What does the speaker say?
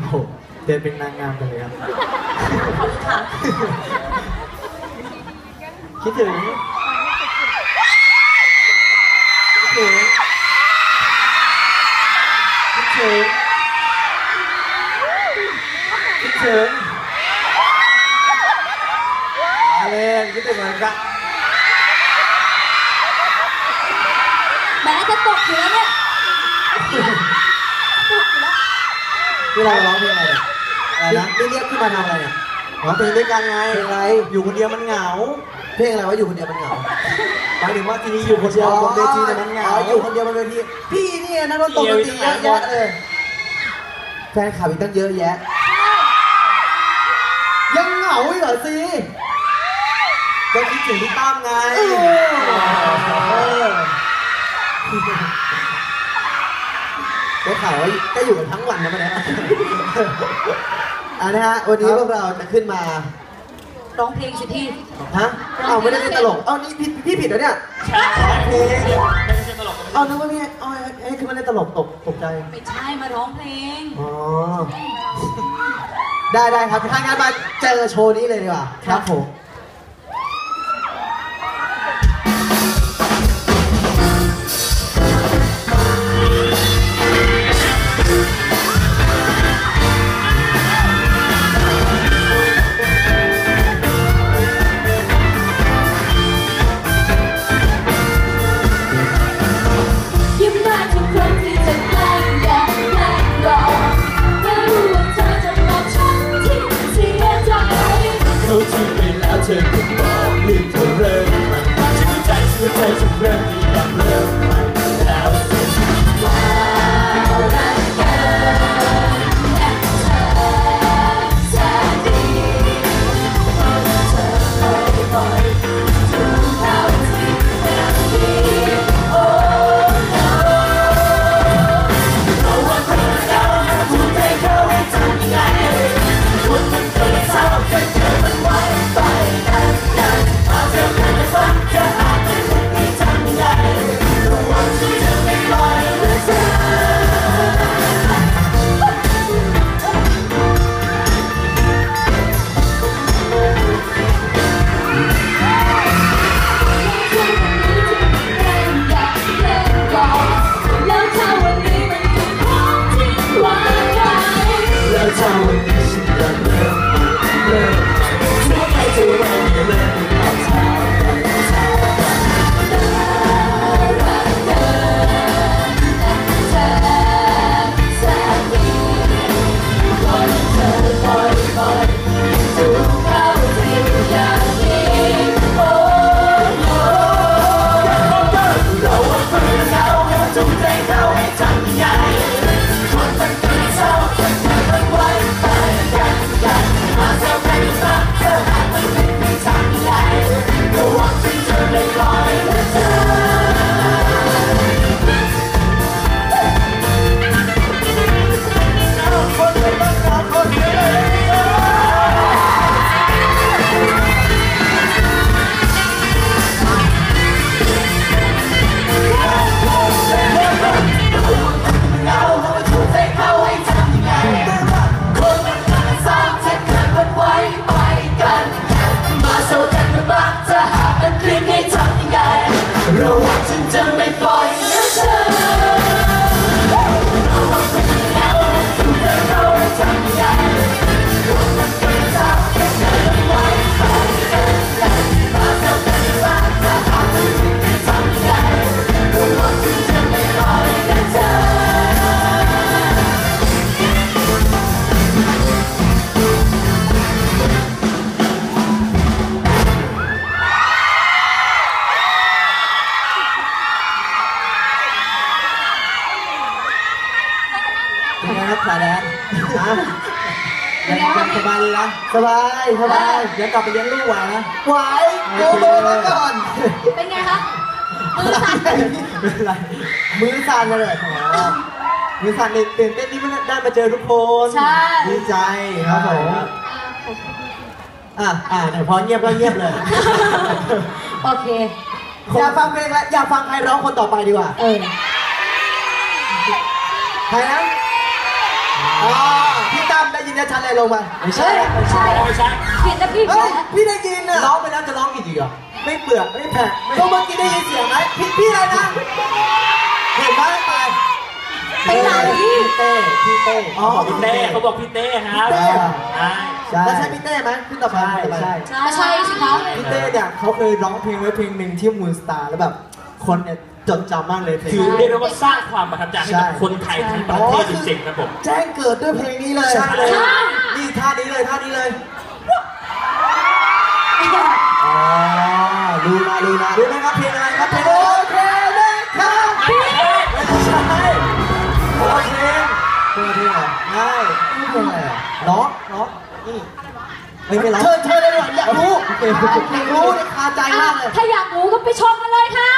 โอ้โหเดินเป็นนางงามกันเลยครับ ขอบคุณค่ะ คิดถึงคิดถึงคิดถึงคิดถึงมาเล่นคิดถึงเหมือนกันแม้จะตกอยู่แล้วเนี่ยตกอยู่แล้ว นี่เราร้องเพลงอะไรเนี่ยอะไรนะนี่เรียกขึ้นมาทำอะไรเนี่ยร้องเพลงด้วยกันไงเพลงอะไร อยู่คนเดียวมันเหงา เพลงอะไรวะอยู่คนเดียวมันเหงาหมายถึงว่าทีนี้อยู่คนเดียวบนเวทีแต่มันเหงาอยู่คนเดียวบนเวทีพี่เนี่ยนักดนตรีดนตรีเยอะแยะเลยแฟนคลับอีกตั้งเยอะแยะ ยังเหงาอีกเหรอซีก็คิดถึงพี่ตั้มไง เออได้ข่าวว่าก็อยู่กันทั้งวันนะมันเนี่ยอ่านะฮะวันนี้พวกเราจะขึ้นมาร้องเพลงสิที่ฮะเอาไม่ได้เล่นตลกเอานี่พี่พี่ผิดแล้วเนี่ยร้องเพลงเอานึกว่าพี่เอาไอ้ไอ้คือมาเล่นตลกตกตกใจไม่ใช่มาร้องเพลงอ๋อได้ได้ครับถ้างั้นมาเจอโชว์นี้เลยดีกว่าครับผมยิ้ม ไปแล้วเธอก็บอ เป็นไงครับขาแดนฮะเป็นไงครับสบายเลยนะสบายสบายเดี๋ยวกลับไปเลี้ยงลูกไหวนะไหวโกโบมาก่อน เป็นไงคะมือสั่นไม่เป็นไรมือสั่นเลยโอ้โหมือสั่นตื่นเต้นที่ไม่ได้มาเจอทุกคนใช่ ดีใจครับผมอะอะแต่พอเงียบก็เงียบเลย โอเค อยากฟังเพลงแล้วอยากฟังใครร้องคนต่อไปดีกว่า เออ ใครนะอ๋อ พี่ตั้ได้ยินชัดเลยลงมาไม่ใช่ไม่ใช่ไม่ใช่ผิดนะพี่เฮ้ผิยดนะพี่ได้ยินน่ะร้องไปแล้วจะร้องอีกอีกเหรอไม่เบื่อไม่แพ้ก็เมื่อกี้ได้ยินเสียงไหมพี่พี่อะไรนะเห็นไหมไปไปไหนพี่เต้พี่เต้อ๋อบอกพี่เต้เขาบอกพี่เต้ครับเต้เหรอใช่ใช่แล้วใช่พี่เต้ไหมพี่ต่อไปใช่ใช่สิคะพี่เต้เนี่ยเขาเคยร้องเพลงไว้เพลงหนึ่งที่มูนสตาร์แล้วแบบคนเนี่ย จดจำมากเลยเพลงคือเรียกได้ว่าสร้างความประทับใจให้กับคนไทยทั้งประเทศจริงๆครับผม แจ้งเกิดด้วยเพลงนี้เลยใช่เลย นี่ท่านี้เลยท่านี้เลยอ๋อรู้นะรู้นะรู้ไหมครับเพลงอะไรครับเพลงโอเคนะครับไม่ใช่โอเคเพลงเพลงอะไรง่ายนี่เพลงอะไรอะร้องร้องนี่ไม่ไม่ร้องเชิญเชิญเลยดีกว่าอยากรู้อยากรู้เนี่ยคาใจมากเลย ถ้าอยากรู้ก็ไปชมกันเลยค่ะ